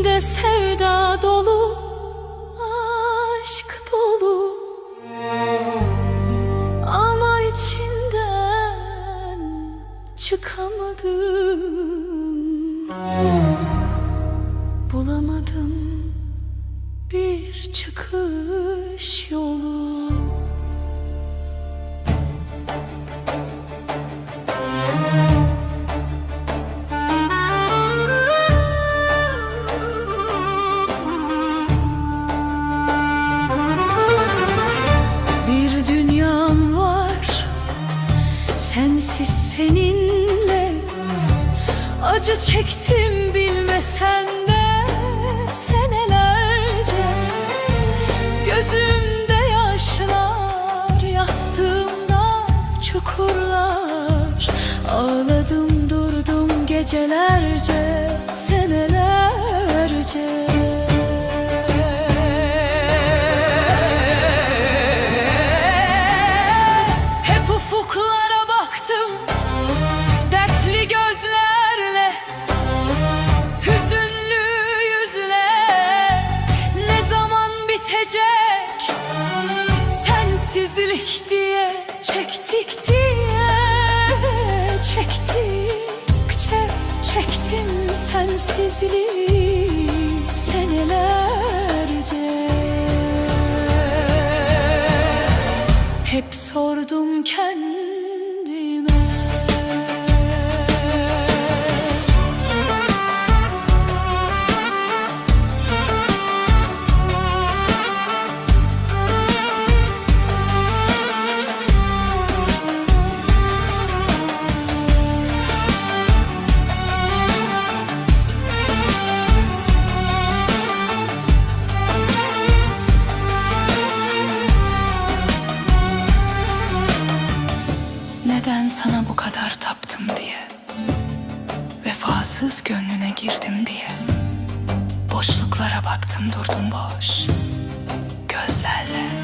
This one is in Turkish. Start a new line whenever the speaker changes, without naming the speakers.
İçinde sevda dolu aşk dolu. Ama içinden çıkamadım. Bulamadım bir çıkış yolu seninle. Acı çektim bilmesen de Senelerce. Gözümde yaşlar Yastığımda çukurlar. Ağladım durdum gecelerce Senelerce Sensizlik diye Çektik diye Çektikçe Çektim sensizliği Senelerce. Hep sordum kendime kadar taptım diye Vefasız gönlüne girdim diye Boşluklara baktım durdum boş Gözlerle.